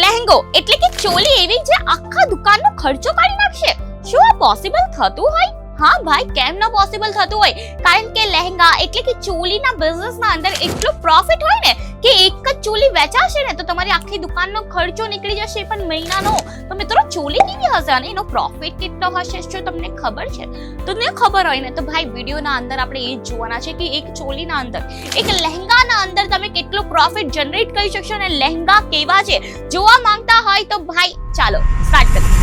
લહેંગો એટલે કે ચોલી એવી જે આખા દુકાનનો ખર્ચો કાઢી નાખશે. શું આ પોસિબલ થતું હોય? હા ભાઈ, કેમ ન પોસિબલ થતું હોય? કારણ કે લહેંગા એટલે કે ચોલીના બિઝનેસના અંદર એટલો પ્રોફિટ હોય ને કે એક જ ચોલી વેચાશે ને તો તમારી આખી દુકાનનો ખર્ચો નીકળી જશે પણ મહિનાનો. તો મિત્રો, ચોલી કેવી હશે અને એનો પ્રોફિટ કેટલો હશે જો તમને ખબર છે? તો તમને ખબર હોય ને, તો ભાઈ, વિડીયોના અંદર આપણે એ જોવાના છે કે એક ચોલીના અંદર, એક લહેંગાના અંદર કેટલો પ્રોફિટ જનરેટ કરી શકશો અને લહેંગા કેવા છે? જોવા માંગતા હોય તો ભાઈ ચાલો સ્ટાર્ટ કરીએ.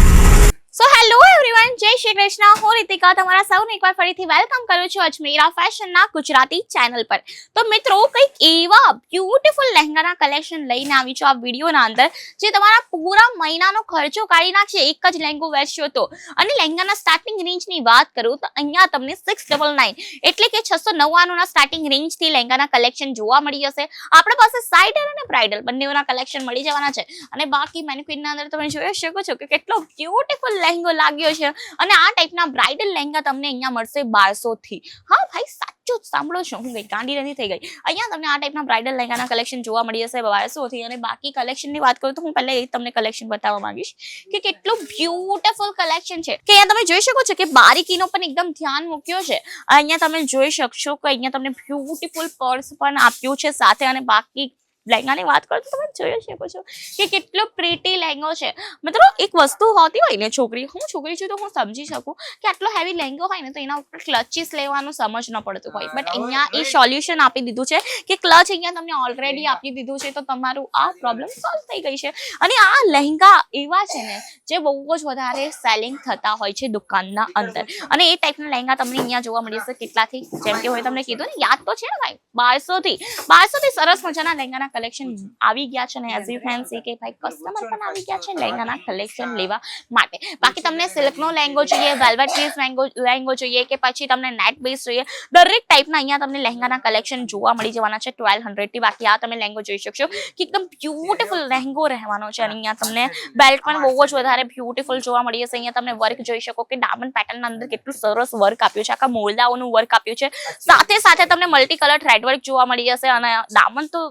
સો હેલો એવરીવન જય શ્રી કૃષ્ણ હું રીતિકા તમારા સૌને એકવાર ફરીથી વેલકમ કરું છું અજમેરા ફેશનના ગુજરાતી ચેનલ પર. તો મિત્રો, કંઈક એવા બ્યુટીફુલ લહેંગાના કલેક્શન લઈને આવી છું આ વિડીયોના અંદર, જે તમારા પૂરા મહિનાનો ખર્ચો કાઢી નાખશે, એક જ લહેંગો વેચશો તો. અને લહેંગાના સ્ટાર્ટિંગ રેન્જની વાત કરું, તો અહીંયા તમને સિક્સ ડબલ નાઇન એટલે કે છસો નવ્વાણુંના સ્ટાર્ટિંગ રેન્જથી લહેંગાના કલેક્શન જોવા મળી જશે. આપણા પાસે સાઇડર અને બ્રાઇડલ બંનેઓના કલેક્શન મળી જવાના છે. અને બાકી મેનિક્વિનના અંદર તમે જોઈ શકો છો કે કેટલો બ્યુટીફુલ લહેંગો લાગ્યો છે. અને આ ટાઈપના બ્રાઇડલ લહેંગા તમને અહીંયા મળશે બારસો થી. હા ભાઈ, સાચું જ સાંભળો છો. હું ગઈ ગાંડી નથી થઈ ગઈ. અહીંયા તમને આ ટાઈપના બ્રાઇડલ લહેંગાના કલેક્શન જોવા મળી જશે બારસો થી. અને બાકી કલેક્શનની વાત કરું તો હું પહેલા એ તમને કલેક્શન બતાવવા માંગીશ કે કેટલું બ્યુટીફુલ કલેક્શન છે. કે અહીંયા તમે જોઈ શકો છો કે બારીકીનો પણ એકદમ ધ્યાન મૂક્યો છે. અહીંયા તમે જોઈ શકશો કે અહીંયા તમને બ્યુટીફુલ પર્સ પણ આપ્યું છે સાથે અને બાકી લહેંગાની વાત કરો તો તમે જોઈ શકો છો કે કેટલો પ્રીટી લહેંગો છે. મતલબ એક વસ્તુ હોતી હોય ને છોકરી હું છોકરી છું તો હું સમજી શકું કે આટલો હેવી લહેંગો હોય ને તો એના ઉપર ક્લચીસ લેવાનું સમજ ન પડતું હોય. બટ અહીંયા એ સોલ્યુશન આપી દીધું છે કે ક્લચ અહીંયા તમને ઓલરેડી આપી દીધું છે તો તમારું આ પ્રોબ્લેમ સોલ્વ થઈ ગઈ છે. અને આ લહેંગા એવા છે ને જે બહુ જ વધારે સેલિંગ થતા હોય છે દુકાનના અંદર. અને એ ટાઈપના લહેંગા તમને અહીંયા જોવા મળી જશે કેટલાથી. જેમ કે હોય તમને કીધું ને યાદ તો છે ને ભાઈ? બારસો થી બારસો થી સરસ મજાના લહેંગાના કલેક્શન આવી ગયા છે ને એઝ યુ કેન સી કે ભાઈ કસ્ટમર પણ આવી ગયા છે લહેંગાના કલેક્શન લેવા માટે. બાકી તમને સિલ્કનો લેંગો જોઈએ વેલ્વેટ બેઝ લેંગો લેંગો જોઈએ કે પછી તમને નેટ બેઝ જોઈએ. દરેક ટાઈપના અહીંયા તમને લહેંગાના કલેક્શન જોવા મળી જવાના છે ટ્વેલ્વ હંડ્રેડથી બાકી આ તમે લેંગો જોઈ શકશો કે એકદમ બ્યુટીફુલ લેંગો રહેવાનો છે અને અહીંયા તમને બેલ્ટ પણ બહુ જ વધારે બ્યુટીફુલ જોવા મળી જશે અહીંયા તમે વર્ક જોઈ શકો કે ડાયમંડ પેટર્નના અંદર કેટલું સરસ વર્ક આપ્યું છે. આખા મોરદાઓનું વર્ક આપ્યું છે. સાથે સાથે તમને મલ્ટી કલર થ્રેડ વર્ક જોવા મળી જશે અને દામન તો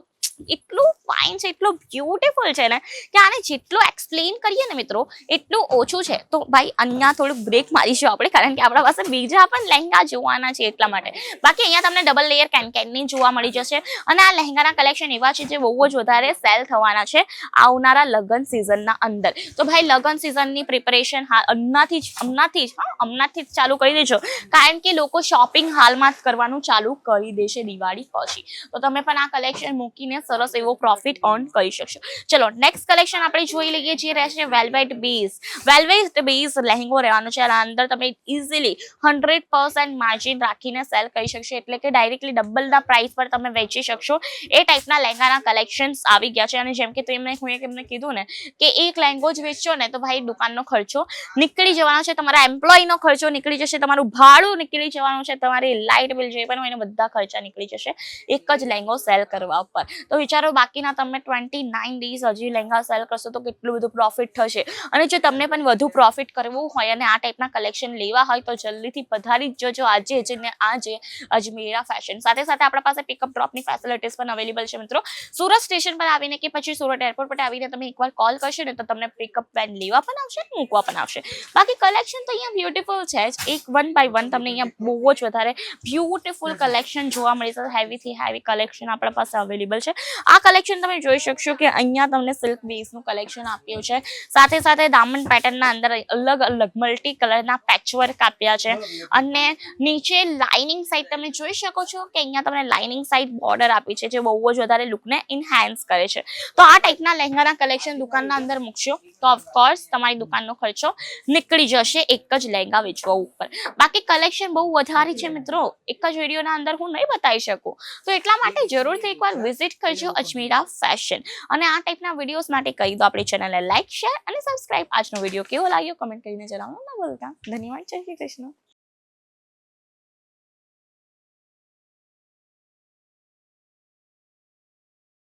એટલું ફાઇન છે, એટલું બ્યુટીફુલ છે ને, કે આને જેટલું એક્સપ્લેન કરીએ ને મિત્રો, એટલું ઓછું છે. તો ભાઈ, અહીંયા થોડું બ્રેક મારીશું આપણે, કારણ કે આપણા પાસે બીજા પણ લહેંગા જોવાના છે એટલા માટે. બાકી અહીંયા તમને ડબલ લેયર કેન કેનની જોવા મળી જશે. અને આ લહેંગાના કલેક્શન એવા છે જે બહુ જ વધારે સેલ થવાના છે આવનારા લગ્ન સિઝનના અંદર. તો ભાઈ, લગ્ન સિઝનની પ્રિપેરેશન હમણાંથી જ હમણાંથી જ, હા, હમણાંથી જ ચાલુ કરી દેજો. કારણ કે લોકો શોપિંગ હાલમાં જ કરવાનું ચાલુ કરી દેશે દિવાળી પછી. તો તમે પણ આ કલેક્શન મૂકીને સરસ એવો પ્રોફિટ અર્ન કરી શકશો. ચલો નેક્સ્ટ કલેક્શન આપણે જોઈ લઈએ જે રહેશે વેલ્વેટ બેઝ વેલ્વેટ બેઝ લહેંગો રહેવાનો છે. આના અંદર તમે ઇઝીલી હંડ્રેડ પર્સન્ટ માર્જિન રાખીને સેલ કરી શકશો. એટલે કે ડાયરેક્ટલી ડબલના પ્રાઇસ પર તમે વેચી શકશો. એ ટાઈપના લહેંગાના કલેક્શન્સ આવી ગયા છે. અને જેમ કે તમે હું એમને કીધું ને કે એક લેંગો જ વેચશો ને તો ભાઈ દુકાનનો ખર્ચો નીકળી જવાનો છે. તમારા એમ્પ્લોયનો ખર્ચો નીકળી જશે. તમારું ભાડું નીકળી જવાનું છે. તમારી લાઇટ બિલ જે પણ હોય બધા ખર્ચા નીકળી જશે. એક જ લેંગો સેલ કરવા ઉપર. તો વિચારો, બાકીના તમે ટ્વેન્ટી નાઇન ડેઝ હજી લહેંગા સેલ કરશો તો કેટલું બધું પ્રોફિટ થશે. અને જો તમને પણ વધુ પ્રોફિટ કરવું હોય અને આ ટાઈપના કલેક્શન લેવા હોય તો જલ્દીથી પધારી જ જજો. આજે જ ને આજે અજમેરા ફેશન સાથે સાથે આપણા પાસે પિકઅપ ડ્રોપની ફેસિલિટીઝ પણ અવેલેબલ છે મિત્રો. સુરત સ્ટેશન પર આવીને કે પછી સુરત એરપોર્ટ પર આવીને તમે એકવાર કોલ કરશો ને તો તમને પિકઅપ વેન લેવા પણ આવશે અને મૂકવા પણ આવશે. બાકી કલેક્શન તો અહીંયા બ્યુટીફુલ છે જ. એક વન બાય વન તમને અહીંયા બહુ જ વધારે બ્યુટીફુલ કલેક્શન જોવા મળી જશે હેવીથી હેવી કલેક્શન આપણા પાસે અવેલેબલ છે. આ કલેક્શન તમે જોઈ શકશો કે અહીંયા તમને સિલ્ક બેઝનું કલેક્શન આપ્યું છે. સાથે સાથે દામન પેટર્નના અંદર અલગ અલગ મલ્ટી કલરના પેચવર્ક આપ્યા છે. અને નીચે લાઇનિંગ સાઈડ તમે જોઈ શકો છો કે અહીંયા તમને લાઇનિંગ સાઈડ બોર્ડર આપી છે, જે બહુ જ વધારે લુકને ઇન્હાન્સ કરે છે. તો આ ટાઈપના લહેંગાના કલેક્શન દુકાનના અંદર મૂકશો, તો ઓફકોર્સ તમારી દુકાનનો ખર્ચો નીકળી જશે એક જ લહેંગા વેચવા ઉપર. બાકી કલેક્શન બહુ વધારે છે મિત્રો, એક જ વિડીયોના અંદર હું નહીં બતાવી શકું. તો એટલા માટે જરૂરથી એકવાર વિઝિટ કરજો. અજમેરા ફેશન અને આ ટાઈપના વિડીયોઝ માટે કહી દો આપણી ચેનલને લાઇક શેર અને સબસ્ક્રાઇબ આજનો વીડિયો કેવો લાગ્યો? કમેન્ટ કરીને જણાવવાનું ના ભૂલતા. ધન્યવાદ. જય શ્રી કૃષ્ણ.